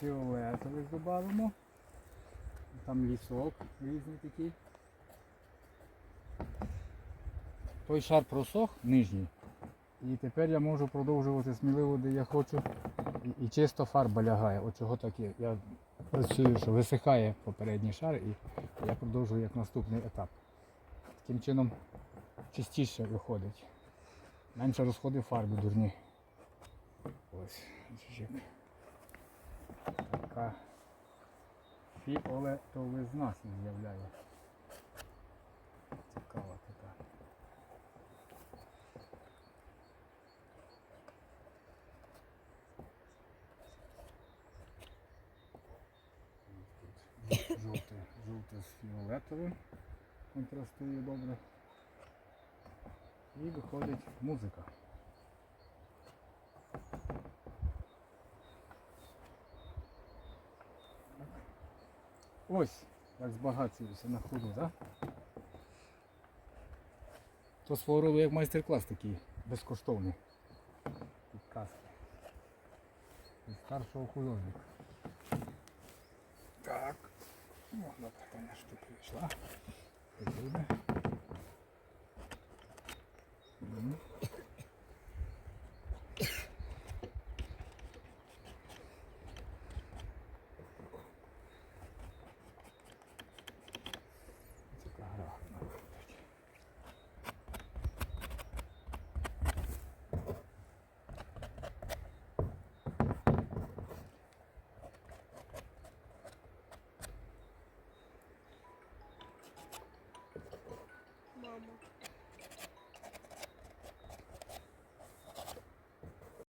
фіолетових додамо. Там лісок різний такий. Той шар просох нижній. І тепер я можу продовжувати сміливо, де я хочу. І, і чисто фарба лягає. От чого так є. Я працюю, що висихає попередній шар і я продовжую як наступний етап. Таким чином чистіше виходить. Менше розходи фарби дурні. Ось. бачиш, як Така фіолетовизна з'являє. Цікава така. Тут жовте, жовте з фіолетовим контрастує добре. І виходить музика. Ось, як збагачуюся на ходу, так? То свого роду як майстер-клас такий безкоштовний. Підказки. Від старшого художника. Так. О, добре, Таня штука пішла. додому.